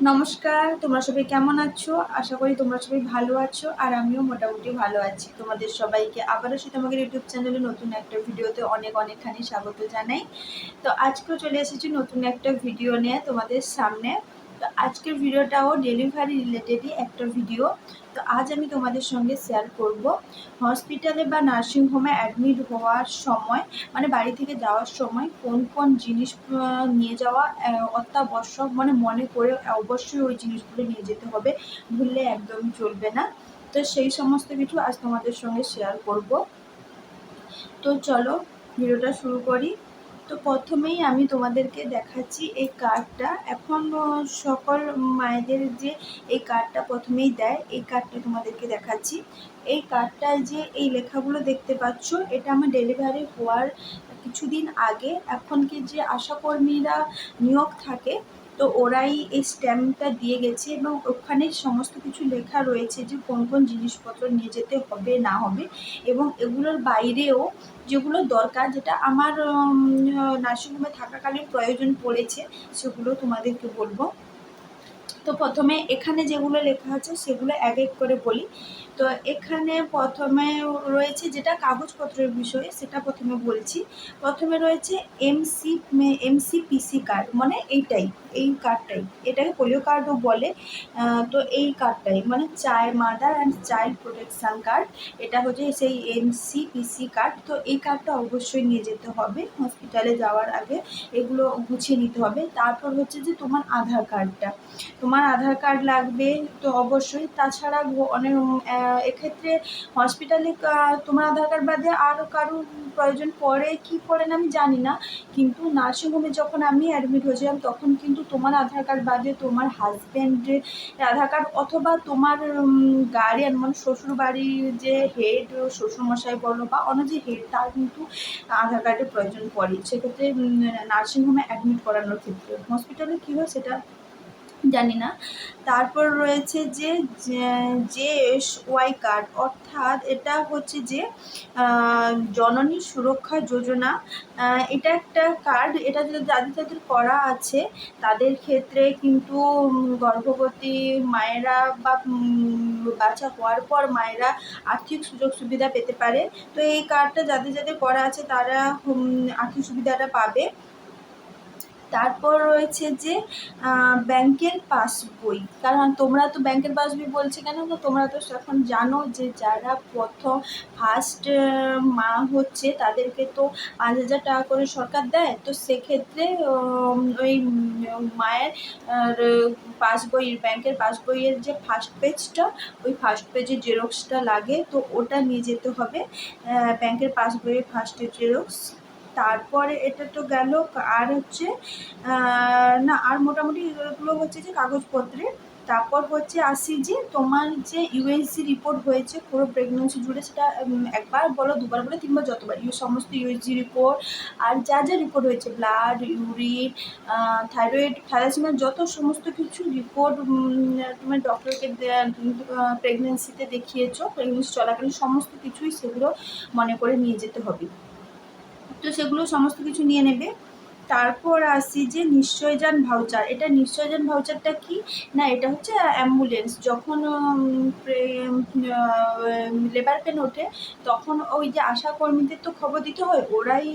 নমস্কার, তোমরা সবাই কেমন আছো? আশা করি তোমরা সবাই ভালো আছো আর আমিও মোটামুটি ভালো আছি। তোমাদের সবাইকে আবারও সে তোমাদের ইউটিউব চ্যানেলে নতুন একটা ভিডিওতে অনেক অনেকখানি স্বাগত জানাই। তো আজকেও চলে এসেছি নতুন একটা ভিডিও নিয়ে তোমাদের সামনে। তো আজকের ভিডিওটাও ডেলিভারি রিলেটেডই একটা ভিডিও তো আজ আমি তোমাদের সঙ্গে শেয়ার করব। হসপিটালে বা নার্সিংহোমে অ্যাডমিট হওয়ার সময় মানে বাড়ি থেকে যাওয়ার সময় কোন কোন জিনিস নিয়ে যাওয়া অত্যাবশ্যক মানে মনে করে অবশ্যই ওই জিনিসগুলো নিয়ে যেতে হবে, ভুললে একদম চলবে না। তো সেই সমস্ত কিছু আজ তোমাদের সঙ্গে শেয়ার করব। তো চলো, ভিডিওটা শুরু করি। তো প্রথমেই আমি তোমাদেরকে দেখাচ্ছি এই কার্ডটা। এখন সকল মায়েদের যে এই কার্ডটা প্রথমেই দেয়, এই কার্ডটা তোমাদেরকে দেখাচ্ছি। এই কার্ডটায় যে এই লেখাগুলো দেখতে পাচ্ছ, এটা আমার ডেলিভারি হওয়ার কিছুদিন আগে। এখনকে যে আশাকর্মীরা নিয়োগ থাকে তো ওরাই এই স্ট্যাম্পটা দিয়ে গেছে এবং ওখানে সমস্ত কিছু লেখা রয়েছে যে কোন কোন জিনিসপত্র নিয়ে যেতে হবে, না হবে এবং এগুলোর বাইরেও যেগুলো দরকার যেটা আমার নার্সিংহোমে থাকাকালীন প্রয়োজন পড়েছে সেগুলো তোমাদেরকে বলব। তো প্রথমে এখানে যেগুলো লেখা আছে সেগুলো এক এক করে বলি। তো এখানে প্রথমে রয়েছে যেটা কাগজপত্রের বিষয়ে সেটা প্রথমে বলছি। প্রথমে রয়েছে এমসি এমসিপিসি কার্ড মানে এইটাই। এই কার্ডটাই এটাকে পোলিও কার্ডও বলে। তো এই কার্ডটাই মানে child mother and child protection card এটা হচ্ছে সেই এমসিপিসি কার্ড তো এই কার্ডটা অবশ্যই নিয়ে যেতে হবে। হসপিটালে যাওয়ার আগে এগুলো গুছিয়ে নিতে হবে। তারপর হচ্ছে যে তোমার আধার কার্ডটা তোমার আধার কার্ড লাগবে তো অবশ্যই। তাছাড়া অনেক এক্ষেত্রে হসপিটালে তোমার আধার কার্ড বাদে আর কারোর প্রয়োজন পড়ে কি পড়ে না আমি জানি না। কিন্তু নার্সিংহোমে যখন আমি অ্যাডমিট হয়েছিলাম, তখন কিন্তু তোমার আধার কার্ড বাদে তোমার হাজব্যান্ডের আধার কার্ড অথবা তোমার গার্ডিয়ান মানে শ্বশুর বাড়ির যে হেড শ্বশুরমশাই বলো বা অন্য যে হেড তার কিন্তু আধার কার্ডের প্রয়োজন পড়ে। সেক্ষেত্রে নার্সিংহোমে অ্যাডমিট করানোর ক্ষেত্রে। হসপিটালে কী হয় সেটা জানি না তারপর রয়েছে যে জে এস ওয়াই কার্ড, অর্থাৎ এটা হচ্ছে যে জননী সুরক্ষা যোজনা। এটা একটা কার্ড, এটা যাদের যাদের করা আছে, তাদের ক্ষেত্রে কিন্তু গর্ভবতী মায়েরা বা বাচ্চা হওয়ার পর মায়েরা আর্থিক সুযোগ সুবিধা পেতে পারে। তো এই কার্ডটা যাদের যাদের করা আছে, তারা আর্থিক সুবিধাটা পাবে। তারপর রয়েছে যে ব্যাংকের পাসবই। কারণ তোমরা তো ব্যাংকের পাসবই বলছে কেন? তো তোমরা তো এখন জানো যে, যারা প্রথম ফার্স্ট মা হচ্ছে তাদেরকে তো পাঁচ হাজার টাকা করে সরকার দেয়। তো সেক্ষেত্রে ওই মায়ের পাসবই, ব্যাংকের পাসবইয়ের যে ফার্স্ট পেজটা ওই ফার্স্ট পেজের জেরক্সটা লাগে। তো ওটা নিয়ে যেতে হবে। ব্যাংকের পাসবইয়ের ফার্স্টের জেরক্স তারপরে এটা তো গেল আর হচ্ছে না, আর মোটামুটি এগুলো হচ্ছে যে কাগজপত্রে। তারপর হচ্ছে আসি যে তোমার যে ইউএসজি রিপোর্ট হয়েছে, পুরো প্রেগনেন্সি জুড়ে সেটা একবার বলো, দুবার বলো, তিনবার যতবার। ইউ সমস্ত ইউএসজি রিপোর্ট আর যা যা রিপোর্ট হয়েছে ব্লাড ইউরিন থাইরয়েড থ্যালাসিমিয়া যত সমস্ত কিছু রিপোর্ট তোমার ডক্টরকে প্রেগনেন্সিতে দেখিয়েছো প্রেগনেন্সি চলাকালীন সমস্ত কিছুই সেগুলো মনে করে নিয়ে যেতে হবে। তো সেগুলো সমস্ত কিছু নিয়ে নেবে। তারপর আসি যে নিশ্চয়জান ভাউচার এটা নিশ্চয়জান ভাউচারটা কি? না, এটা হচ্ছে অ্যাম্বুলেন্স যখন লেবার পেন ওঠে, তখন ওই যে আশা কর্মীদের তো খবর দিতে হয়, ওরাই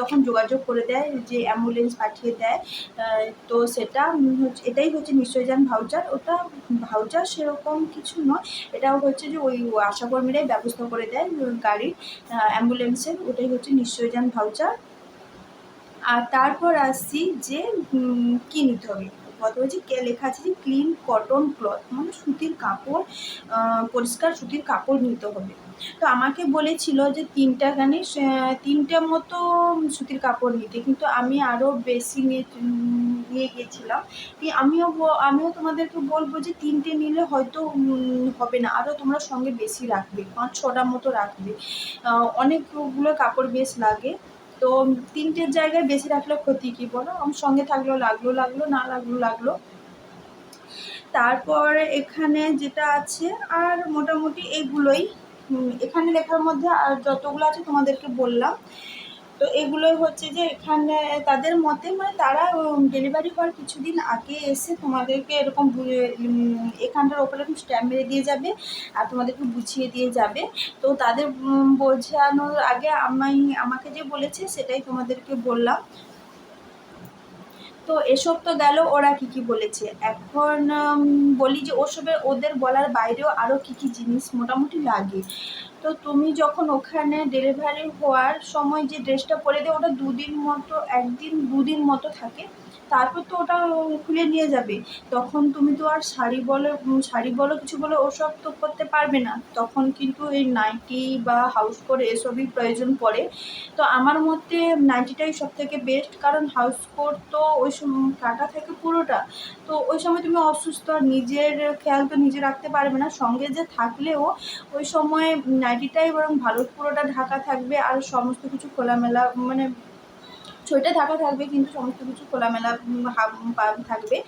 তখন যোগাযোগ করে দেয় যে অ্যাম্বুলেন্স পাঠিয়ে দেয়। তো সেটা হচ্ছে, এটাই হচ্ছে নিশ্চয়জান ভাউচার ওটা ভাউচার সেরকম কিছু নয়। এটাও হচ্ছে যে ওই আশাকর্মীরাই ব্যবস্থা করে দেয় গাড়ির অ্যাম্বুলেন্সের ওটাই হচ্ছে নিশ্চয়জান ভাউচার আর তারপর আসছি যে কী নিতে হবে? কথা বলছি লেখা আছে যে ক্লিন কটন ক্লথ মানে সুতির কাপড় পরিষ্কার সুতির কাপড় নিতে হবে। তো আমাকে বলেছিল যে, তিনটা গানে তিনটে মতো সুতির কাপড় নিতে। কিন্তু আমি আরও বেশি নিয়ে নিয়ে গিয়েছিলাম। আমিও আমিও তোমাদেরকে বলব যে, তিনটে নিলে হয়তো হবে না। আরও তোমরা সঙ্গে বেশি রাখবে, পাঁচ ছটা মতো রাখবে। অনেকগুলো কাপড় বেশ লাগে। তো তিনটের জায়গায় বেশি রাখলে ক্ষতি কী বলো? আমার সঙ্গে থাকল, লাগল লাগল, না লাগল লাগল। তারপর এখানে যেটা আছে, আর মোটামুটি এগুলোই। এখানে লেখার মধ্যে আর যতগুলো আছে তোমাদেরকে বললাম। তো এগুলোই হচ্ছে যে এখানে তাদের মতে মানে তারা ডেলিভারি হওয়ার কিছুদিন আগে এসে তোমাদেরকে এরকম এখানটার ওপরে একটু স্ট্যাম্প মেরে দিয়ে যাবে আর তোমাদেরকে বুঝিয়ে দিয়ে যাবে। তো তাদের বোঝানোর আগে আমি, আমাকে যে বলেছে সেটাই তোমাদেরকে বললাম। তো এসব তো গেল, ওরা কি কি বলেছে? এখন বলি যে ওসবে ওদের বলার বাইরেও আরও কি কি জিনিস মোটামুটি লাগে। তো তুমি যখন ওখানে ডেলিভারি হওয়ার সময় যে ড্রেসটা পরে দেয় ওটা দুদিন মতো, একদিন, দুদিন মতো থাকে। তারপর তো ওটা খুলে নিয়ে যাবে। তখন তুমি তো আর শাড়ি বলো শাড়ি বলো, কিছু বলো, ওসব তো করতে পারবে না। তখন কিন্তু এই নাইটি বা হাউস কোট এসবই প্রয়োজন পড়ে। তো আমার মতে নাইটিটাই সব থেকে বেস্ট কারণ হাউস কোট তো ওই সময় কাটা থাকে পুরোটা। তো ওই সময় তুমি অসুস্থ আর নিজের খেয়াল তো নিজে রাখতে পারবে না। সঙ্গে যে থাকলেও ওই সময় নাইটিটাই বরং ভালো পুরোটা ঢাকা থাকবে। আর সমস্ত কিছু খোলামেলা মানে ছইটা ঢাকা থাকবে কিন্তু সমস্ত কিছু খোলামেলা থাকবে।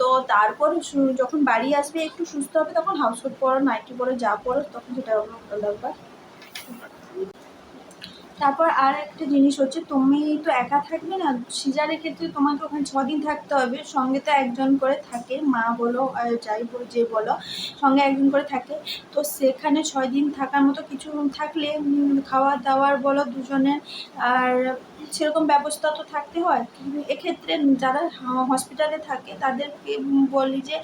তো তারপর যখন বাড়ি আসবে, একটু সুস্থ হবে, তখন হাউস কোট পরো নাইটি পরো, যা পরো, তখন সেটা ব্যাপার তারপর আর একটা জিনিস হচ্ছে, তুমি তো একা থাকবে না, সিজারের ক্ষেত্রে তোমাকে ওখানে ছদিন থাকতে হবে, সঙ্গে তো একজন করে থাকে, মা বলো যাই বলো, যে বলো, সঙ্গে একজন করে থাকে। তো সেখানে ছয় দিন থাকার মতো কিছু থাকলে খাওয়া দাওয়ার বলো, দুজনের, আর সেরকম ব্যবস্থা তো থাকতে হয়। এক্ষেত্রে যারা হসপিটালে থাকে, তাদেরকে বলি যে,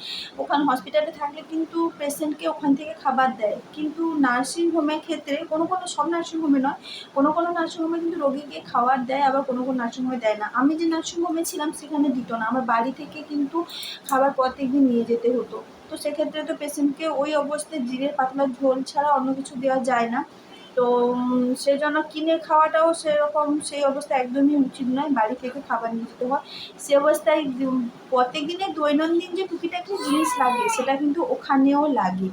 ওখানে হসপিটালে থাকলে কিন্তু পেশেন্টকে ওখান থেকে খাবার দেয়। কিন্তু নার্সিং হোমের ক্ষেত্রে কোনো কোনো সব নার্সিং হোমে নয়, কোনো কোনো নার্সিংহোমে কিন্তু রোগীকে খাবার দেয়, আবার কোনো কোনো নার্সিংহোমে দেয় না। আমি যে নার্সিংহোমে ছিলাম, সেখানে দিত না। আমার বাড়ি থেকে কিন্তু খাবার প্রত্যেক দিন নিয়ে যেতে হতো। তো সেক্ষেত্রে তো পেশেন্টকে ওই অবস্থায় জিরের পাতলা ঝোল ছাড়া অন্য কিছু দেওয়া যায় না। তো সেজন্য কিনে খাওয়াটাও সেরকম সেই অবস্থা একদমই উচিত নয়। বাড়ি থেকে খাবার নিয়ে যেতে হয়। সে অবস্থায় প্রত্যেক দিনে দৈনন্দিন যে টুকিটাকি জিনিস লাগে, সেটা কিন্তু ওখানেও লাগে।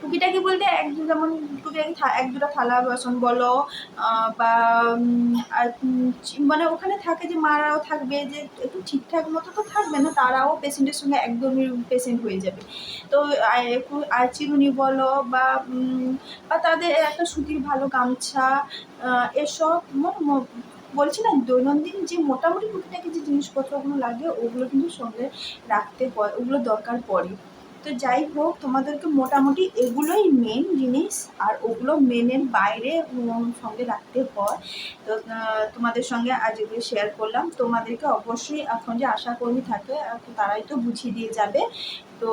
টুকিটাকি বলতে এক যেমন টুকিটাকি এক দুটো থালা, বাসন বলো বা মানে ওখানে থাকে যে মারাও থাকবে, যে একটু ঠিকঠাক মতো তো থাকবে না, তারাও পেশেন্টের সঙ্গে একদমই পেশেন্ট হয়ে যাবে। তো একটু আর চিরুনি বলো বা বা তাদের একটা সুতির ভালো গামছা এসব বলছি না, দৈনন্দিন যে মোটামুটি টুকিটাকি যে জিনিসপত্রগুলো লাগে, ওগুলো কিন্তু সঙ্গে রাখতে হয়, ওগুলো দরকার পড়ে। তো যাই হোক, তোমাদেরকে মোটামুটি এগুলোই মেন জিনিস, আর ওগুলো মেনের বাইরে সঙ্গে রাখতে হয়। তো তোমাদের সঙ্গে আজ এগুলো শেয়ার করলাম। তোমাদেরকে অবশ্যই এখন যে আশাকর্মী থাকে, তারাই তো বুঝিয়ে দিয়ে যাবে। তো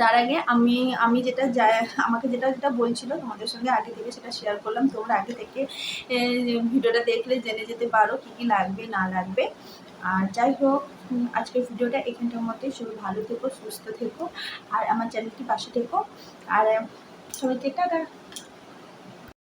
তার আগে আমি আমি যেটা যা, আমাকে যেটা যেটা বলছিল তোমাদের সঙ্গে আগে থেকে সেটা শেয়ার করলাম। তোমরা আগে থেকে ভিডিওটা দেখলে, জেনে যেতে পারো কী কী লাগবে, না লাগবে। আর যাই হোক আজকের ভিডিওটা এখানটার মধ্যে সবাই ভালো থেকো, সুস্থ থেকো, আর আমার চ্যানেলটি পাশে থেকো। আর, সবাইকে টাটা।